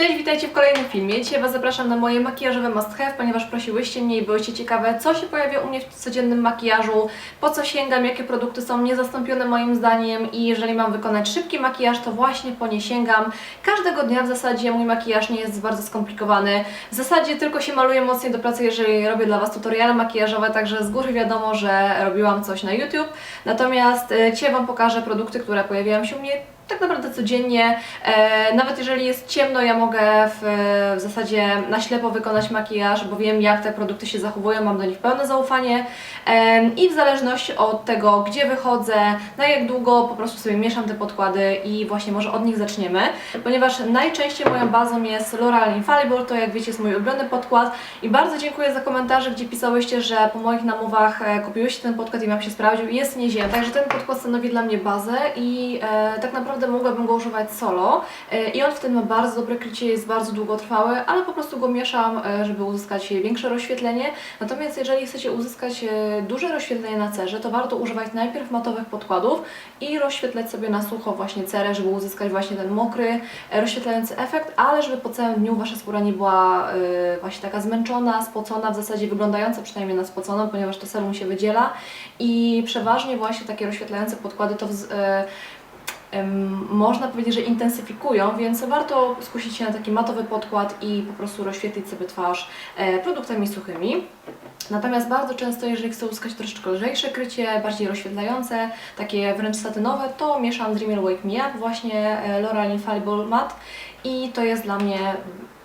Cześć, witajcie w kolejnym filmie. Dzisiaj Was zapraszam na moje makijażowe must have, ponieważ prosiłyście mnie i byłyście ciekawe, co się pojawia u mnie w codziennym makijażu, po co sięgam, jakie produkty są niezastąpione moim zdaniem i jeżeli mam wykonać szybki makijaż, to właśnie po nie sięgam. Każdego dnia w zasadzie mój makijaż nie jest bardzo skomplikowany. W zasadzie tylko się maluję mocniej do pracy, jeżeli robię dla Was tutoriale makijażowe, także z góry wiadomo, że robiłam coś na YouTube. Natomiast e, dzisiaj Wam pokażę produkty, które pojawiają się u mnie tak naprawdę codziennie. E, nawet jeżeli jest ciemno, ja mogę w, w zasadzie na ślepo wykonać makijaż, bo wiem jak te produkty się zachowują, mam do nich pełne zaufanie i w zależności od tego, gdzie wychodzę, na jak długo po prostu sobie mieszam te podkłady i właśnie może od nich zaczniemy, ponieważ najczęściej moją bazą jest L'Oreal Infallible, to jak wiecie jest mój ulubiony podkład i bardzo dziękuję za komentarze, gdzie pisałyście, że po moich namówach e, kupiłyście ten podkład i wam się sprawdził i jest nieźle, także ten podkład stanowi dla mnie bazę i e, tak naprawdę mogłabym go używać solo e, i on wtedy ma bardzo dobre krycie, jest bardzo długotrwały, ale po prostu go mieszam, e, żeby uzyskać większe rozświetlenie. Natomiast jeżeli chcecie uzyskać e, duże rozświetlenie na cerze, to warto używać najpierw matowych podkładów i rozświetlać sobie na sucho właśnie cerę, żeby uzyskać właśnie ten mokry, rozświetlający efekt, ale żeby po całym dniu Wasza skóra nie była właśnie taka zmęczona, spocona, w zasadzie wyglądająca przynajmniej na spoconą, ponieważ to sebum się wydziela i przeważnie właśnie takie rozświetlające podkłady to można powiedzieć, że intensyfikują, więc warto skusić się na taki matowy podkład i po prostu rozświetlić sobie twarz e, produktami suchymi. Natomiast bardzo często, jeżeli chcę uzyskać troszeczkę lżejsze krycie, bardziej rozświetlające, takie wręcz satynowe, to mieszam Dreamer Wake Me Up, właśnie e, L'Oreal Infallible Matte i to jest dla mnie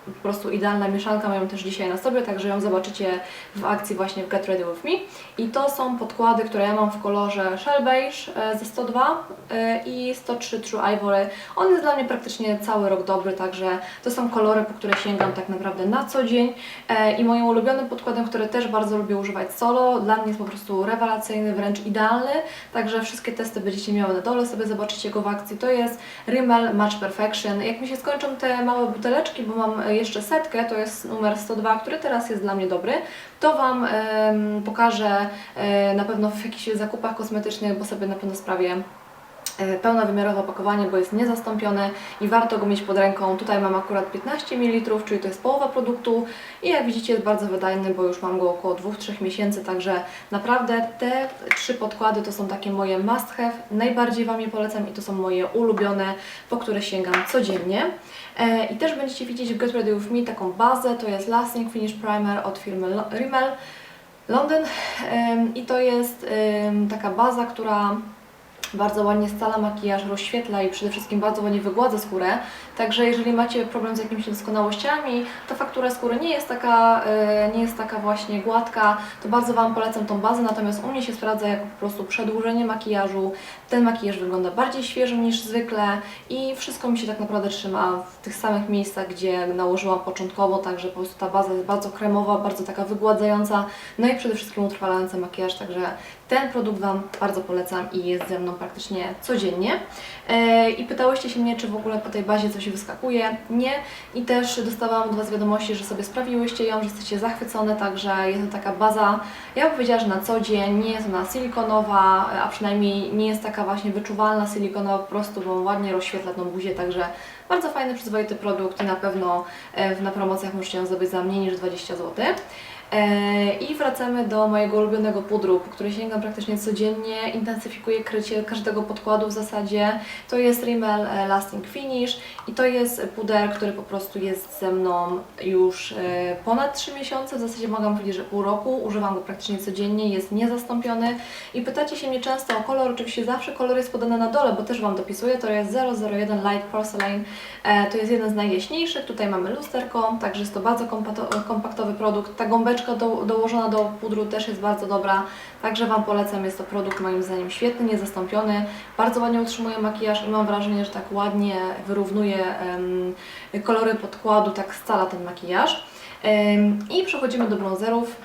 po prostu idealna mieszanka, mają też dzisiaj na sobie, także ją zobaczycie w akcji właśnie w Get Ready With Me. I to są podkłady, które ja mam w kolorze Shell Beige e, ze 102 e, i 103 True Ivory. On jest dla mnie praktycznie cały rok dobry, także to są kolory, po które sięgam tak naprawdę na co dzień. E, I moim ulubionym podkładem, który też bardzo lubię używać solo, dla mnie jest po prostu rewelacyjny, wręcz idealny, także wszystkie testy będziecie miały na dole, sobie zobaczycie go w akcji. To jest Rimmel Match Perfection. Jak mi się skończą te małe buteleczki, bo mam jeszcze setkę, to jest numer 102, który teraz jest dla mnie dobry, to Wam pokażę e, na pewno w jakichś zakupach kosmetycznych, bo sobie na pewno sprawię pełnowymiarowe opakowanie, bo jest niezastąpione i warto go mieć pod ręką. Tutaj mam akurat 15 ml, czyli to jest połowa produktu i jak widzicie jest bardzo wydajny, bo już mam go około 2-3 miesięcy, także naprawdę te trzy podkłady to są takie moje must have, najbardziej Wam je polecam i to są moje ulubione, po które sięgam codziennie. E, I też będziecie widzieć w Get Ready With Me taką bazę, to jest Lasting Finish Primer od firmy Rimmel London i to jest taka baza, która bardzo ładnie scala makijaż, rozświetla i przede wszystkim bardzo ładnie wygładza skórę. Także jeżeli macie problem z jakimiś niedoskonałościami, to faktura skóry nie jest taka, e, nie jest taka właśnie gładka, to bardzo Wam polecam tą bazę, natomiast u mnie się sprawdza jako po prostu przedłużenie makijażu. Ten makijaż wygląda bardziej świeżo niż zwykle i wszystko mi się tak naprawdę trzyma w tych samych miejscach, gdzie nałożyłam początkowo, także po prostu ta baza jest bardzo kremowa, bardzo taka wygładzająca, no i przede wszystkim utrwalająca makijaż, także ten produkt Wam bardzo polecam i jest ze mną praktycznie codziennie. E, I pytałyście się mnie, czy w ogóle po tej bazie coś wyskakuje. Nie. I też dostawałam od Was wiadomości, że sobie sprawiłyście ją, że jesteście zachwycone, także jest to taka baza, ja bym powiedziała, że na co dzień, nie jest ona silikonowa, a przynajmniej nie jest taka właśnie wyczuwalna silikonowa, po prostu, bo ładnie rozświetla tą buzię, także bardzo fajny, przyzwoity produkt i na pewno e, na promocjach możecie ją zdobyć za mniej niż 20 zł. E, I wracamy do mojego ulubionego pudru, po który sięgam praktycznie codziennie, intensyfikuje krycie każdego podkładu w zasadzie. To jest Rimmel e, Lasting Finish i to jest puder, który po prostu jest ze mną już e, ponad 3 miesiące, w zasadzie mogę powiedzieć, że pół roku. Używam go praktycznie codziennie, jest niezastąpiony. I pytacie się mnie często o kolor, oczywiście zawsze kolor jest podany na dole, bo też Wam dopisuję, to jest 001 Light Porcelain. To jest jeden z najjaśniejszych, tutaj mamy lusterko, także jest to bardzo kompaktowy produkt. Ta gąbeczka do, dołożona do pudru też jest bardzo dobra, także Wam polecam, jest to produkt moim zdaniem świetny, niezastąpiony, bardzo ładnie utrzymuje makijaż i mam wrażenie, że tak ładnie wyrównuje kolory podkładu, tak scala ten makijaż. I przechodzimy do bronzerów.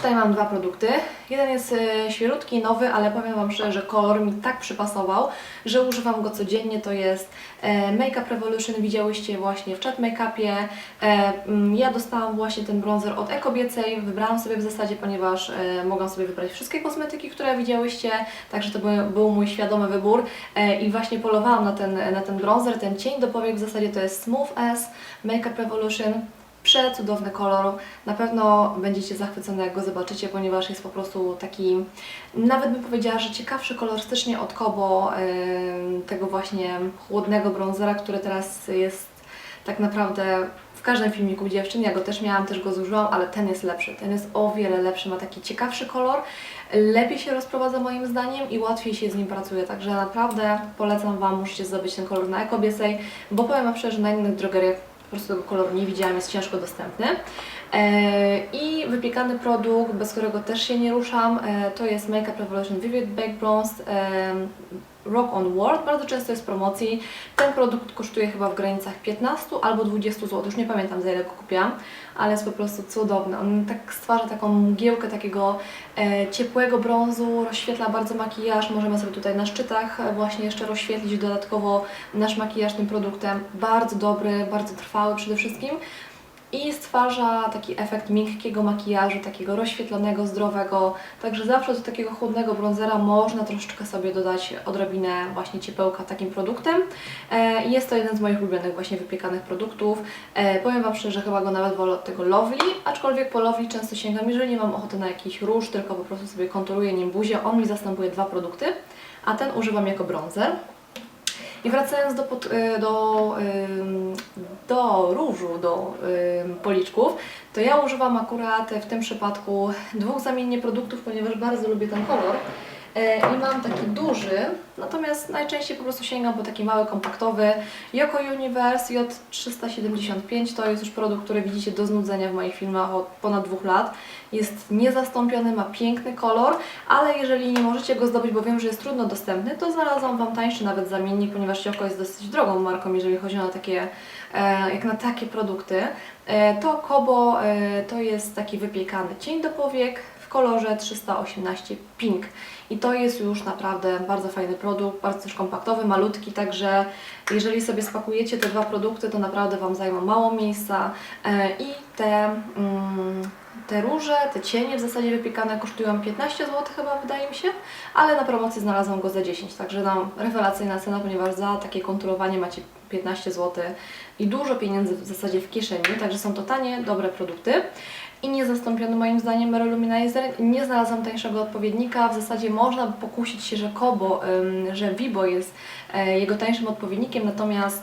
Tutaj mam dwa produkty. Jeden jest e, świerutki, nowy, ale powiem Wam szczerze, że kolor mi tak przypasował, że używam go codziennie. To jest e, Makeup Revolution, widziałyście właśnie w chat makeupie. E, mm, ja dostałam właśnie ten bronzer od Ekobiecej, wybrałam sobie w zasadzie, ponieważ e, mogłam sobie wybrać wszystkie kosmetyki, które widziałyście, także to był, mój świadomy wybór e, i właśnie polowałam na ten, na ten bronzer, ten cień do powiek, w zasadzie to jest Smooth S Makeup Revolution. Przecudowny kolor. Na pewno będziecie zachwycone, jak go zobaczycie, ponieważ jest po prostu taki, nawet bym powiedziała, że ciekawszy kolorystycznie od Kobo, tego właśnie chłodnego bronzera, który teraz jest tak naprawdę w każdym filmiku dziewczyn. Ja go też miałam, też go zużyłam, ale ten jest lepszy. Ten jest o wiele lepszy, ma taki ciekawszy kolor, lepiej się rozprowadza moim zdaniem i łatwiej się z nim pracuje. Także naprawdę polecam Wam, musicie zdobyć ten kolor na Ekobiesej, bo powiem Wam szczerze, że na innych drogeriach po prostu tego koloru nie widziałam, jest ciężko dostępny. E, I wypiekany produkt, bez którego też się nie ruszam, e, to jest Makeup Revolution Vivid Bake Bronze e, Rock on World. Bardzo często jest w promocji. Ten produkt kosztuje chyba w granicach 15 albo 20 zł. Już nie pamiętam za ile go kupiłam, ale jest po prostu cudowny. On tak stwarza taką mgiełkę takiego ciepłego brązu, rozświetla bardzo makijaż. Możemy sobie tutaj na szczytach właśnie jeszcze rozświetlić dodatkowo nasz makijaż tym produktem. Bardzo dobry, bardzo trwały przede wszystkim i stwarza taki efekt miękkiego makijażu, takiego rozświetlonego, zdrowego. Także zawsze do takiego chłodnego bronzera można troszeczkę sobie dodać odrobinę właśnie ciepełka takim produktem. E, i jest to jeden z moich ulubionych właśnie wypiekanych produktów. E, powiem Wam szczerze, że chyba go nawet wolę od tego Lovely, aczkolwiek po Lovely często sięgam, jeżeli nie mam ochoty na jakiś róż, tylko po prostu sobie konturuję nim buzię. On mi zastępuje dwa produkty, a ten używam jako bronzer. I wracając do, pod, y, do, ym, do różu, do ym, policzków, to ja używam akurat w tym przypadku dwóch zamiennie produktów, ponieważ bardzo lubię ten kolor. E, I mam taki duży, natomiast najczęściej po prostu sięgam po taki mały, kompaktowy Yoko Universe J375. To jest już produkt, który widzicie do znudzenia w moich filmach od ponad dwóch lat. Jest niezastąpiony, ma piękny kolor, ale jeżeli nie możecie go zdobyć, bo wiem, że jest trudno dostępny, to znalazłam Wam tańszy nawet zamiennik, ponieważ Yoko jest dosyć drogą marką, jeżeli chodzi na takie, e, jak na takie produkty. E, to Kobo to jest taki wypiekany cień do powiek kolorze 318 Pink. I to jest już naprawdę bardzo fajny produkt, bardzo też kompaktowy, malutki, także jeżeli sobie spakujecie te dwa produkty, to naprawdę Wam zajmą mało miejsca. E, i te, mm, te róże, te cienie w zasadzie wypiekane kosztują 15 zł chyba wydaje mi się, ale na promocji znalazłam go za 10, także no, rewelacyjna cena, ponieważ za takie konturowanie macie 15 zł i dużo pieniędzy w zasadzie w kieszeni, także są to tanie, dobre produkty i niezastąpiony moim zdaniem Mero Luminizer. Nie znalazłam tańszego odpowiednika. W zasadzie można pokusić się, że Kobo, że Vibo jest e, jego tańszym odpowiednikiem, natomiast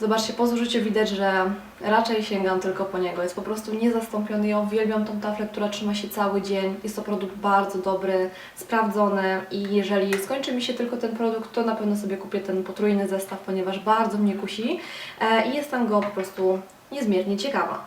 zobaczcie, po zużyciu widać, że raczej sięgam tylko po niego. Jest po prostu niezastąpiony. Ja uwielbiam tą taflę, która trzyma się cały dzień. Jest to produkt bardzo dobry, sprawdzony i jeżeli skończy mi się tylko ten produkt, to na pewno sobie kupię ten potrójny zestaw, ponieważ bardzo mnie kusi e, i jestem go po prostu niezmiernie ciekawa.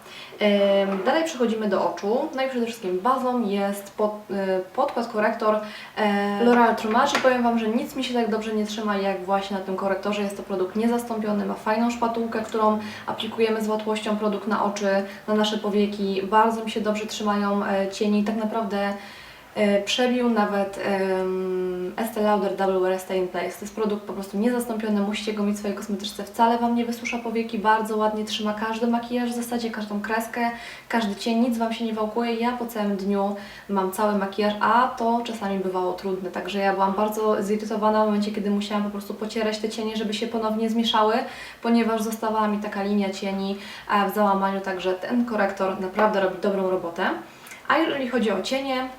Dalej przechodzimy do oczu. No i przede wszystkim bazą jest pod, y, podkład korektor e, L'Oreal i powiem Wam, że nic mi się tak dobrze nie trzyma jak właśnie na tym korektorze. Jest to produkt niezastąpiony, ma fajną szpatułkę, którą aplikujemy z łatwością produkt na oczy, na nasze powieki. Bardzo mi się dobrze trzymają e, cieni. Tak naprawdę E, Przebił nawet um, Estee Lauder Double Wear Stay in Place. To jest produkt po prostu niezastąpiony, musicie go mieć w swojej kosmetyczce. Wcale Wam nie wysusza powieki, bardzo ładnie trzyma każdy makijaż w zasadzie, każdą kreskę, każdy cień, nic Wam się nie wałkuje. Ja po całym dniu mam cały makijaż, a to czasami bywało trudne, także ja byłam bardzo zirytowana w momencie, kiedy musiałam po prostu pocierać te cienie, żeby się ponownie zmieszały, ponieważ zostawała mi taka linia cieni w załamaniu, także ten korektor naprawdę robi dobrą robotę. A jeżeli chodzi o cienie,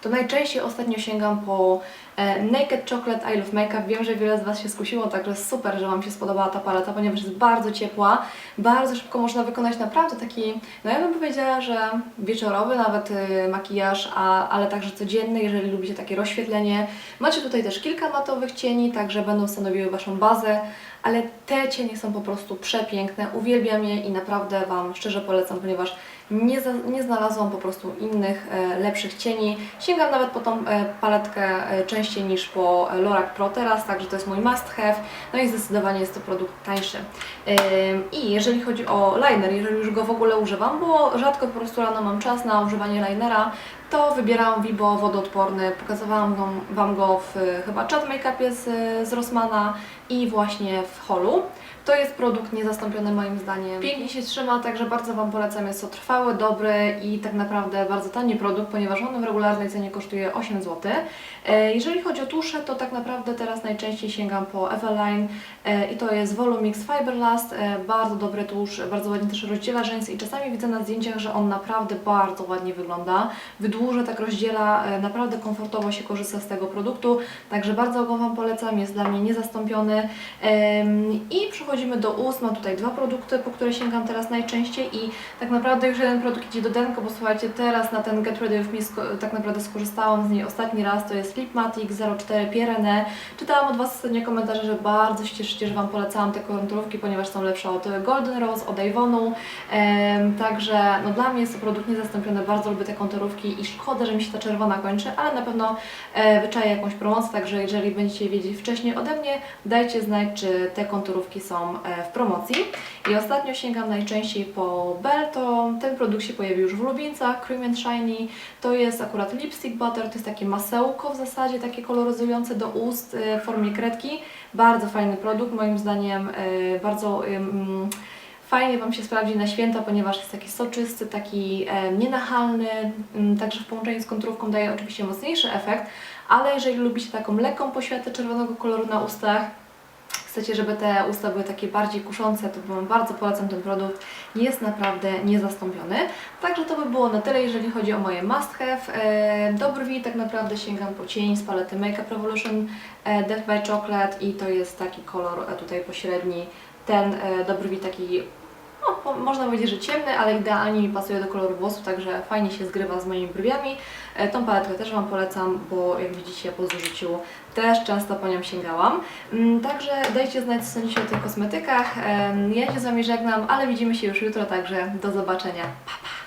to najczęściej ostatnio sięgam po e, Naked Chocolate I Love Makeup. Wiem, że wiele z Was się skusiło, także super, że Wam się spodobała ta paleta, ponieważ jest bardzo ciepła, bardzo szybko można wykonać naprawdę taki, no ja bym powiedziała, że wieczorowy nawet y, makijaż, a, ale także codzienny, jeżeli lubicie takie rozświetlenie. Macie tutaj też kilka matowych cieni, także będą stanowiły Waszą bazę, ale te cienie są po prostu przepiękne, uwielbiam je i naprawdę Wam szczerze polecam, ponieważ nie, za, nie znalazłam po prostu innych e, lepszych cieni. Sięgam nawet po tą e, paletkę e, częściej niż po e, Lorac Pro teraz, także to jest mój must have. No i zdecydowanie jest to produkt tańszy. Ym, I jeżeli chodzi o liner, jeżeli już go w ogóle używam, bo rzadko po prostu rano mam czas na używanie linera, to wybieram Vibo wodoodporny. Pokazywałam wam, go w chyba chat make-upie z, z Rossmana i właśnie w holu. To jest produkt niezastąpiony moim zdaniem. Pięknie się trzyma, także bardzo Wam polecam. Jest to trwały, dobry i tak naprawdę bardzo tani produkt, ponieważ on w regularnej cenie kosztuje 8 zł. E, Jeżeli chodzi o tusze, to tak naprawdę teraz najczęściej sięgam po Eveline e, i to jest Volumix Fiberlast. E, Bardzo dobry tusz, bardzo ładnie też rozdziela rzęsy i czasami widzę na zdjęciach, że on naprawdę bardzo ładnie wygląda. Wydłuża, tak rozdziela, naprawdę komfortowo się korzysta z tego produktu, także bardzo go Wam polecam, jest dla mnie niezastąpiony. I przechodzimy do ust. Mam tutaj dwa produkty, po które sięgam teraz najczęściej i tak naprawdę już jeden produkt idzie do denko, bo słuchajcie, teraz na ten Get Ready With Me tak naprawdę skorzystałam z niej ostatni raz, to jest Lipmatic 04 Pirene. Czytałam od Was ostatnio komentarze, że bardzo się cieszycie, że Wam polecałam te konturówki, ponieważ są lepsze od Golden Rose, od Avonu. Em, także no, dla mnie jest to produkt niezastąpiony, bardzo lubię te konturówki i szkoda, że mi się ta czerwona kończy, ale na pewno e, wyczaję jakąś promocję, także jeżeli będziecie wiedzieć wcześniej ode mnie, dajcie znać, czy te konturówki są e, w promocji. I ostatnio sięgam najczęściej po Bell, to ten produkt się pojawił już w lubieńcach, Cream and Shiny. To jest akurat lipstick butter, to jest takie masełko w zasadzie, takie koloryzujące do ust e, w formie kredki. Bardzo fajny produkt, moim zdaniem e, bardzo... Fajnie Wam się sprawdzi na święta, ponieważ jest taki soczysty, taki nienachalny, także w połączeniu z konturówką daje oczywiście mocniejszy efekt, ale jeżeli lubicie taką lekką poświatę czerwonego koloru na ustach, chcecie, żeby te usta były takie bardziej kuszące, to Wam bardzo polecam ten produkt. Jest naprawdę niezastąpiony. Także to by było na tyle, jeżeli chodzi o moje must have. E, do brwi tak naprawdę sięgam po cień z palety Makeup Revolution e, Death by Chocolate i to jest taki kolor e, tutaj pośredni. Ten do brwi taki można powiedzieć, że ciemny, ale idealnie mi pasuje do koloru włosów, także fajnie się zgrywa z moimi brwiami. E, Tą paletkę też Wam polecam, bo jak widzicie po zużyciu też często po nią sięgałam. Mm, Także dajcie znać, co sądzicie o tych kosmetykach. Em, Ja się z Wami żegnam, ale widzimy się już jutro, także do zobaczenia. Pa, pa!